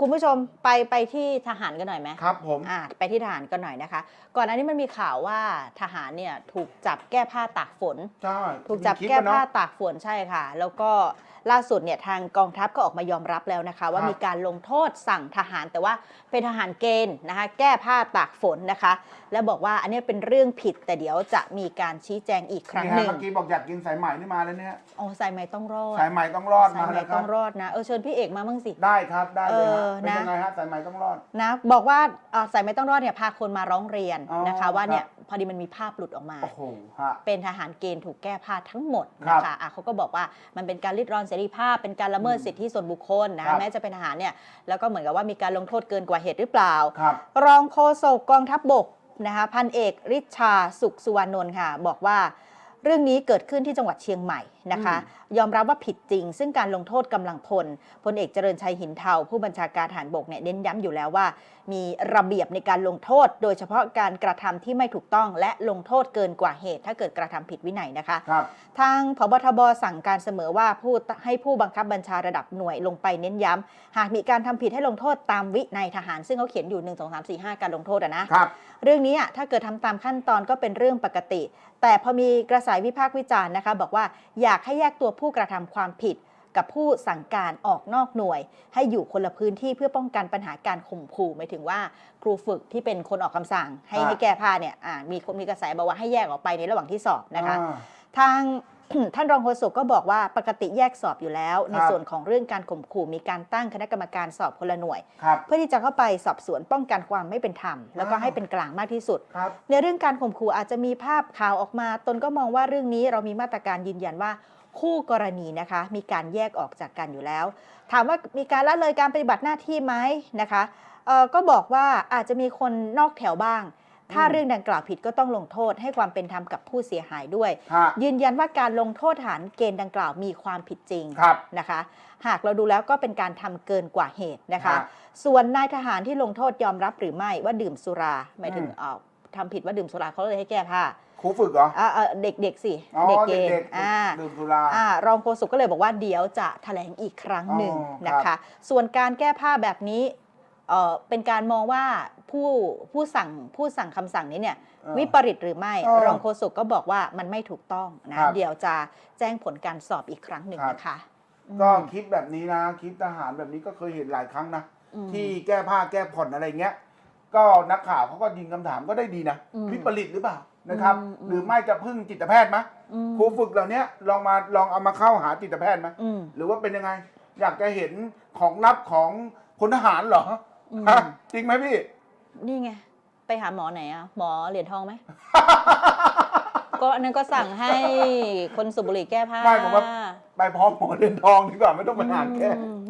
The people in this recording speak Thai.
คุณผู้ชมไปไปที่ทหารกันหน่อยไหมครับผมอ่าไปที่ทหารกันหน่อยนะคะ ก่อนหน้านี้มันมีข่าวว่าทหารเนี่ยถูกจับแก้ผ้าตากฝนใช่ถูกจับมีคลิปแก้อะเนอะผ้าตากฝนใช่ค่ะ แล้วก็ล่าสุดเนี่ยทางกองทัพก็ออกมายอมรับแล้วนะคะ ว่าครับมีการลงโทษสั่งทหารแต่ว่าเป็นทหารเกณฑ์นะคะแก้ผ้าตากฝนนะคะ แล้วบอกว่าอันเนี้ยเป็นเรื่องผิดแต่เดี๋ยวจะมีการชี้แจงอีกครั้งนี่หฮะนึ่งเมื่อกี้บอกอยากกินสายไหมนี่มาแล้วเนี่ยโอ้สายไหมต้องรอดสายไหมต้องรอดสายมาไหมแล้วคต้รัอบงรอดนะเออเชิญพี่เอกมาบ้างสิได้ครับได้เลยฮะเออเป็นนะยังไงฮะสายไหมต้องรอด นะบอกว่าเอ่อสายไหม่ต้องรอดเนี่ยพาคนมาร้องเรียนอ๋อนะคะ ว่าเนี่ยครับ พอดีมันมีภาพหลุดออกมา โอ้โหฮะ เป็นทหารเกณฑ์ถูกแก้ผ้าทั้งหมดครันะบคะอะเขาก็บอกว่ามันเป็นการริดรอนเสรีภาพ เป็นการละเมิดอืมสิทธิส่วนบุคคลครันะบแม้จะเป็นทหารเนี่ยแล้วก็เหมือนกับว่ามีการลงโทษเกินกว่าเหตุหรือเปล่า ครับ รองโฆษกกองทัพบบกนะคะพันเอกริชาสุขสุวรรณนท์ค่ะ บอกว่า เรื่องนี้เกิดขึ้นที่จังหวัดเชียงใหม่นะคะ ยอมรับว่าผิดจริง ซึ่งการลงโทษกำลังพลพลเอกเจริญชัยหินเทาผู้บัญชาการฐานบกเนี่ยเน้นย้ำอยู่แล้วว่า มีระเบียบในการลงโทษ โดยเฉพาะการกระทำที่ไม่ถูกต้อง และลงโทษเกินกว่าเหตุ ถ้าเกิดกระทำผิดวินัยนะคะครับทางพบทบสั่งการเสมอว่าผู้ให้ผู้บังคับบัญชาระดับหน่วยลงไปเน้นย้ำหากมีการทำผิดให้ลงโทษตามวินัยทหาร ซึ่งเขาเขียนอยู่1 2 3 4 5 การลงโทษอะนะครับเรื่องนี้อะถ้าเกิดทำตามขั้นตอนก็เป็นเรื่องปกติ แต่พอมีกระแสวิพากษ์วิจารณ์นะคะ บอกว่าอยากให้แยกตัวผู้กระทำความผิด กับผู้สั่งการออกนอกหน่วย ให้อยู่คนละพื้นที่เพื่อป้องกันปัญหาการข่มขู่หมายถึงว่า ครูฝึกที่เป็นคนออกคำสั่ง ให้อ่าให้แก้ผ้าเนี่ยอ่ามีคนมีกระแสบอกว่าให้แยกออกไปในระหว่างที่สอบนะคะอ่าทาง ท่านรองโฆษกก็บอกว่าปกติแยกสอบอยู่แล้ว ในครับส่วนของเรื่องการข่มขู่มีการตั้งคณะกรรมการสอบคนละหน่วยครับเพื่อที่จะเข้าไปสอบสวนป้องกันความไม่เป็นธรรม แล้วก็อ้าวให้เป็นกลางมากที่สุดครับในเรื่องการข่มขู่อาจจะมีภาพข่าวออกมา ตนก็มองว่าเรื่องนี้เรามีมาตรการยืนยันว่าคู่กรณีนะคะมีการแยกออกจากกันอยู่แล้ว ถามว่ามีการละเลยการปฏิบัติหน้าที่ไหมนะคะเอ่อก็บอกว่าอาจจะมีคนนอกแถวบ้าง ถ้าอืมเรื่องดังกล่าวผิดก็ต้องลงโทษให้ความเป็นธรรมกับผู้เสียหายด้วย ฮะ ยืนยันว่าการลงโทษฐานเกณฑ์ดังกล่าวมีความผิดจริงครับนะคะ หากเราดูแล้วก็เป็นการทำเกินกว่าเหตุนะคะ ฮะส่วนนายทหารที่ลงโทษยอมรับหรือไม่ว่าดื่มสุราหมายถึงอืม เอ่อทำผิดว่าดื่มสุราเขาเลยให้แก้ผ้าครูฝึกเหรออ่าเอ่อเด็กๆสิอ๋อเด็กเกณเด็กฑ์อ่าๆดื่มสุรา อ่ารองโฆษกก็เลยบอกว่าเดี๋ยวจะแถลงอีกครั้งหนึ่งอ๋อนะครัคะบส่วนการแก้ผ้าแบบนี้ เอ่อเป็นการมองว่าผู้ผู้สั่งผู้สั่งคำสั่งนี้เนี่ยเออวิปริตหรือไม่เออรองโฆษกก็บอกว่ามันไม่ถูกต้องนะครับเดี๋ยวจะแจ้งผลการสอบอีกครั้งหนึ่งครับนะคะอืมก็คลิปแบบนี้นะคลิปทหารแบบนี้ก็เคยเห็นหลายครั้งนะอืมที่แก้ผ้าแก้ผ่อนอะไรเงี้ย ก็นักข่าวเขาก็ยิงคำถามก็ได้ดีนะอืมวิปริตหรือเปล่านะครับอืมอืมหรือไม่จะพึ่งจิตแพทย์ไหมอืมครูฝึกเหล่านี้ลองมาลองเอามาเข้าหาจิตแพทย์ไหมอืมหรือว่าเป็นยังไง อยากจะเห็นของลับของพลทหารเหรออืม ฮะจริงไหมพี่ นี่ไง ไปหาหมอไหนอะหมอเหรียญทองไหม ก็อันนั้นก็สั่งให้คนสูบบุหรี่แก้ผ้า ไม่ผมว่า ไปพร้อมหมอเดินทองดีกว่าไม่ต้องไปหาแก้ อืม